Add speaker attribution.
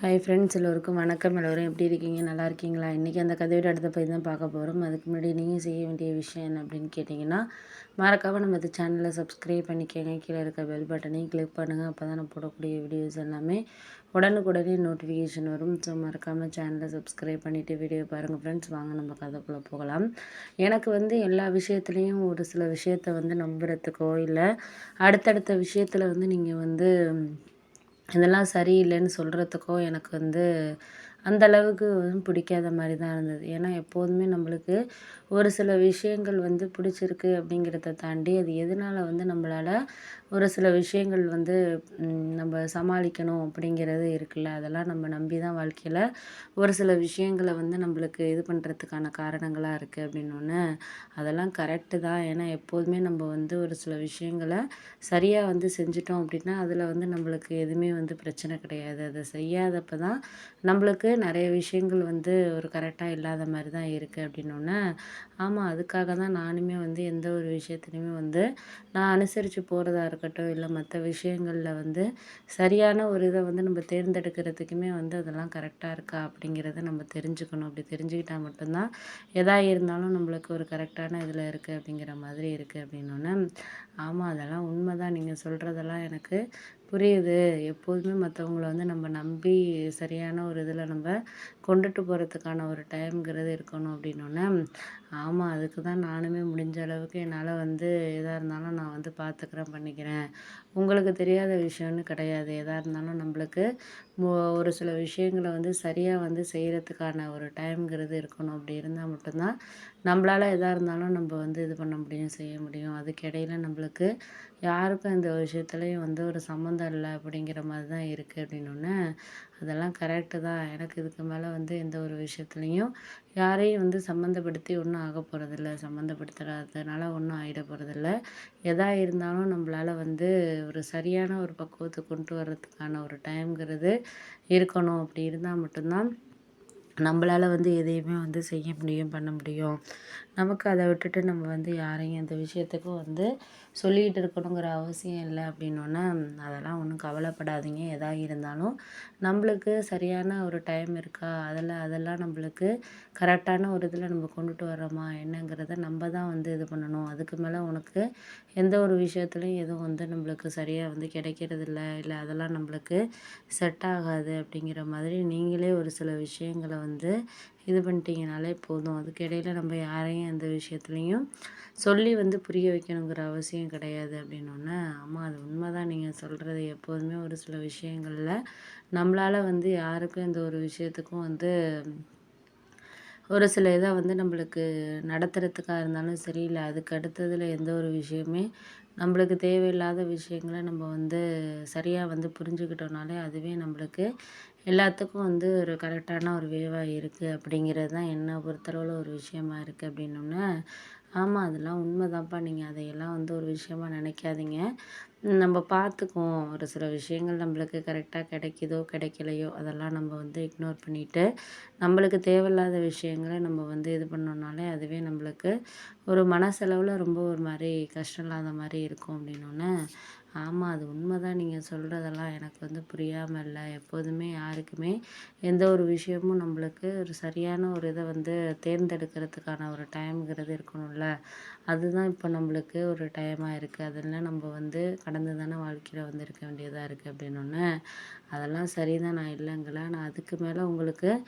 Speaker 1: hi friends எல்லோருக்கும் வணக்கம் எல்லோரும் எப்படி இருக்கீங்க நல்லா இருக்கீங்களா இன்றைக்கி அந்த கதையோட அடுத்த போய் தான் பார்க்க போகிறோம் அதுக்கு முன்னாடி நீங்கள் செய்ய வேண்டிய விஷயம் என்ன அப்படின்னு கேட்டிங்கன்னா மறக்காமல் நம்ம இந்த சேனலை சப்ஸ்கிரைப் பண்ணிக்கோங்க கீழே இருக்க பெல் பட்டனையும் கிளிக் பண்ணுங்கள் அப்போ தான் நான் போடக்கூடிய வீடியோஸ் எல்லாமே உடனுக்குடனே நோட்டிஃபிகேஷன் வரும் ஸோ மறக்காமல் சேனலை சப்ஸ்கிரைப் பண்ணிவிட்டு வீடியோ பாருங்கள் ஃப்ரெண்ட்ஸ் வாங்க நம்ம கதைக்குள்ளே போகலாம் எனக்கு வந்து எல்லா விஷயத்துலேயும் ஒரு சில விஷயத்தை வந்து நம்புறதுக்கோ இல்லை அடுத்தடுத்த விஷயத்தில் வந்து நீங்கள் வந்து இதெல்லாம் சரியில்லைன்னு சொல்கிறதுக்கோ எனக்கு வந்து அந்தளவுக்கு பிடிக்காத மாதிரி தான் இருந்தது ஏன்னா எப்போதுமே நம்மளுக்கு ஒரு சில விஷயங்கள் வந்து பிடிச்சிருக்கு அப்படிங்கிறத தாண்டி அது எதனால வந்து நம்மளால் ஒரு சில விஷயங்கள் வந்து நம்ம சமாளிக்கணும் அப்படிங்கிறது இருக்குல்ல அதெல்லாம் நம்ம நம்பி தான் வாழ்க்கையில் ஒரு சில விஷயங்களை வந்து நம்மளுக்கு இது பண்ணுறதுக்கான காரணங்களாக இருக்குது அப்படின்னு அதெல்லாம் கரெக்டு தான் ஏன்னா எப்போதுமே நம்ம வந்து ஒரு சில விஷயங்களை சரியாக வந்து செஞ்சிட்டோம் அப்படின்னா அதில் வந்து நம்மளுக்கு எதுவுமே வந்து பிரச்சனை கிடையாது அதை செய்யாதப்ப தான் நம்மளுக்கு நிறைய விஷயங்கள் வந்து ஒரு கரெக்டாக இல்லாத மாதிரி தான் இருக்குது அப்படின்னோடனே ஆமாம் அதுக்காக தான் நானுமே வந்து எந்த ஒரு விஷயத்துலையுமே வந்து நான் அனுசரித்து போகிறதா இருக்கட்டும் இல்லை மற்ற விஷயங்களில் வந்து சரியான ஒரு இதை வந்து நம்ம தேர்ந்தெடுக்கிறதுக்குமே வந்து அதெல்லாம் கரெக்டாக இருக்கா அப்படிங்கிறத நம்ம தெரிஞ்சுக்கணும் அப்படி தெரிஞ்சுக்கிட்டால் மட்டும்தான் எதா இருந்தாலும் நம்மளுக்கு ஒரு கரெக்டான இதில் இருக்குது அப்படிங்கிற மாதிரி இருக்குது அப்படின்னோடனே ஆமாம் அதெல்லாம் உண்மை தான் நீங்கள் சொல்கிறதெல்லாம் எனக்கு புரியுது எப்போதுமே மற்றவங்கள வந்து நம்ம நம்பி சரியான ஒரு இதில் நம்ம கொண்டுட்டு போகிறதுக்கான ஒரு டைம்ங்கிறது இருக்கணும் அப்படின்னோடனே ஆமாம் அதுக்கு தான் நானுமே முடிஞ்ச அளவுக்கு என்னால் வந்து எதாக இருந்தாலும் நான் வந்து பார்த்துக்கிறேன் பண்ணிக்கிறேன் உங்களுக்கு தெரியாத விஷயம்னு கிடையாது எதாக இருந்தாலும் நம்மளுக்கு ஒரு சில விஷயங்களை வந்து சரியாக வந்து செய்கிறதுக்கான ஒரு டைம்ங்கிறது இருக்கணும் அப்படி இருந்தால் மட்டும்தான் நம்மளால் எதாக இருந்தாலும் நம்ம வந்து இது பண்ண முடியும் செய்ய முடியும் அதுக்கிடையில் நம்மளுக்கு யாருக்கும் இந்த விஷயத்துலையும் வந்து ஒரு சம்மந்தம் சம்மந்தம் இல்லை அப்படிங்கிற மாதிரி தான் இருக்குது அப்படின்னோடனே அதெல்லாம் கரெக்டு தான் எனக்கு இதுக்கு மேலே வந்து எந்த ஒரு விஷயத்துலையும் யாரையும் வந்து சம்மந்தப்படுத்தி ஒன்றும் ஆக போகிறதில்ல சம்மந்தப்படுத்துறதுனால ஒன்றும் ஆகிட போகிறதில்ல எதா இருந்தாலும் நம்மளால் வந்து ஒரு சரியான ஒரு பக்குவத்தை கொண்டு வர்றதுக்கான ஒரு டைம்ங்கிறது இருக்கணும் அப்படி இருந்தால் மட்டும்தான் நம்மளால வந்து எதையுமே வந்து செய்ய முடியும் பண்ண முடியும் நமக்கு அதை விட்டுட்டு நம்ம வந்து யாரையும் எந்த விஷயத்துக்கும் வந்து சொல்லிக்கிட்டு இருக்கணுங்கிற அவசியம் இல்லை அப்படின்னோன்னா அதெல்லாம் ஒன்றும் கவலைப்படாதீங்க எதாக இருந்தாலும் நம்மளுக்கு சரியான ஒரு டைம் இருக்கா அதில் அதெல்லாம் நம்மளுக்கு கரெக்டான ஒரு இதில் நம்ம கொண்டுட்டு வரோமா என்னங்கிறத நம்ம தான் வந்து இது பண்ணணும் அதுக்கு மேலே உனக்கு எந்த ஒரு விஷயத்துலையும் எதுவும் வந்து நம்மளுக்கு சரியாக வந்து கிடைக்கிறதில்ல இல்லை அதெல்லாம் நம்மளுக்கு செட் ஆகாது அப்படிங்கிற மாதிரி நீங்களே ஒரு சில விஷயங்களை வந்து இது பண்ணிட்டீங்கனாலே போதும் அதுக்கு இடையில நம்ம யாரையும் எந்த விஷயத்துலையும் சொல்லி வந்து புரிய வைக்கணுங்கிற அவசியம் கிடையாது அப்படின்னோடனே ஆமாம் அது உண்மை தான் நீங்கள் சொல்கிறது எப்போதுமே ஒரு சில விஷயங்களில் நம்மளால் வந்து யாருக்கும் எந்த ஒரு விஷயத்துக்கும் வந்து ஒரு சில இதை வந்து நம்மளுக்கு நடத்துகிறதுக்காக இருந்தாலும் சரி இல்லை அதுக்கு அடுத்ததில் எந்த ஒரு விஷயமே நம்மளுக்கு தேவையில்லாத விஷயங்கள நம்ம வந்து சரியாக வந்து புரிஞ்சுக்கிட்டோம்னாலே அதுவே நம்மளுக்கு எல்லாத்துக்கும் வந்து ஒரு கரெக்டான ஒரு வேவாக இருக்குது அப்படிங்கிறது தான் என்னை பொறுத்தளவில் ஒரு விஷயமா இருக்குது அப்படின்னோன்னே ஆமாம் அதெல்லாம் உண்மை தான்ப்பா நீங்கள் அதையெல்லாம் வந்து ஒரு விஷயமா நினைக்காதீங்க நம்ம பார்த்துக்குவோம் ஒரு சில விஷயங்கள் நம்மளுக்கு கரெக்டாக கிடைக்கிதோ கிடைக்கலையோ அதெல்லாம் நம்ம வந்து இக்னோர் பண்ணிவிட்டு நம்மளுக்கு தேவையில்லாத விஷயங்களை நம்ம வந்து இது பண்ணோம்னாலே அதுவே நம்மளுக்கு ஒரு மனசளவில் ரொம்ப ஒரு மாதிரி கஷ்டம் இல்லாத மாதிரி இருக்கும் அப்படின்னோடனே ஆமாம் அது உண்மை தான் நீங்கள் சொல்கிறதெல்லாம் எனக்கு வந்து புரியாமல் இல்லை எப்போதுமே யாருக்குமே எந்த ஒரு விஷயமும் நம்மளுக்கு ஒரு சரியான ஒரு இதை வந்து தேர்ந்தெடுக்கிறதுக்கான ஒரு டைம்ங்கிறது இருக்கணும்ல அதுதான் இப்போ நம்மளுக்கு ஒரு டைமாக இருக்குது அதெல்லாம் நம்ம வந்து கடந்து தானே வாழ்க்கையில் வந்து இருக்க வேண்டியதாக இருக்குது அப்படின்னு ஒன்று அதெல்லாம் சரிதான் நான் இல்லைங்களா நான் அதுக்கு மேலே உங்களுக்கு